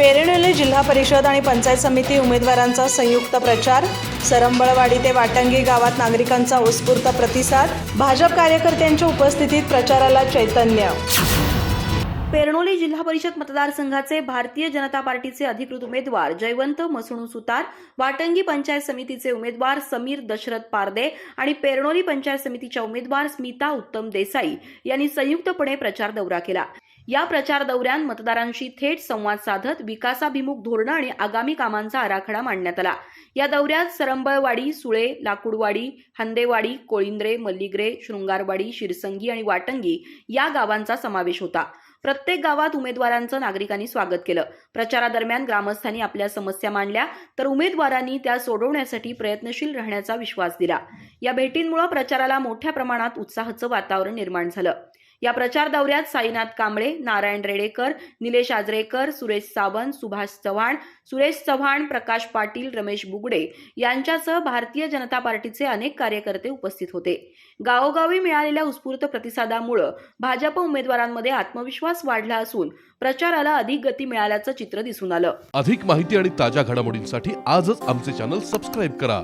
पेरणेले जिल्हा परिषद आणि पंचायत समिती उमेदवारांचा संयुक्त प्रचार. सरंबळवाडी ते वाटंगी गावात नागरिकांचा उत्स्फूर्त प्रतिसाद. भाजप कार्यकर्त्यांच्या उपस्थितीत प्रचाराला चैतन्य. पेरणोली जिल्हा परिषद मतदारसंघाचे भारतीय जनता पार्टीचे अधिकृत उमेदवार जयवंत मसणू सुतार वाटंगी पंचायत समितीचे उमेदवार समीर दशरथ पारदे आणि पेरणोली पंचायत समितीच्या उमेदवार स्मिता उत्तम देसाई यांनी संयुक्तपणे प्रचार दौरा केला. या प्रचार दौऱ्यात मतदारांशी थेट संवाद साधत विकासाभिमुख धोरणं आणि आगामी कामांचा आराखडा मांडण्यात आला. या दौऱ्यात सरंबळवाडी सुळे लाकूडवाडी हंदेवाडी कोळिंद्रे मल्लिग्रे शृंगारवाडी शिरसंगी आणि वाटंगी या गावांचा समावेश होता. प्रत्येक गावात उमेदवारांचं नागरिकांनी स्वागत केलं. प्रचारादरम्यान ग्रामस्थांनी आपल्या समस्या मांडल्या तर उमेदवारांनी त्या सोडवण्यासाठी प्रयत्नशील राहण्याचा विश्वास दिला. या भेटींमुळे प्रचाराला मोठ्या प्रमाणात उत्साहाचं वातावरण निर्माण झालं. या प्रचार दौऱ्यात साईनाथ कांबळे नारायण रेडेकर निलेश आजरेकर सुरेश सावंत सुभाष चव्हाण सुरेश चव्हाण प्रकाश पाटील रमेश बुगडे यांच्यासह भारतीय जनता पार्टीचे अनेक कार्यकर्ते उपस्थित होते. गावोगावी मिळालेल्या उत्स्फूर्त प्रतिसादामुळं भाजप उमेदवारांमध्ये आत्मविश्वास वाढला असून प्रचाराला अधिक गती मिळाल्याचं चित्र दिसून आलं. अधिक माहिती आणि ताज्या घडामोडींसाठी आजच आमचे चॅनल सबस्क्राईब करा.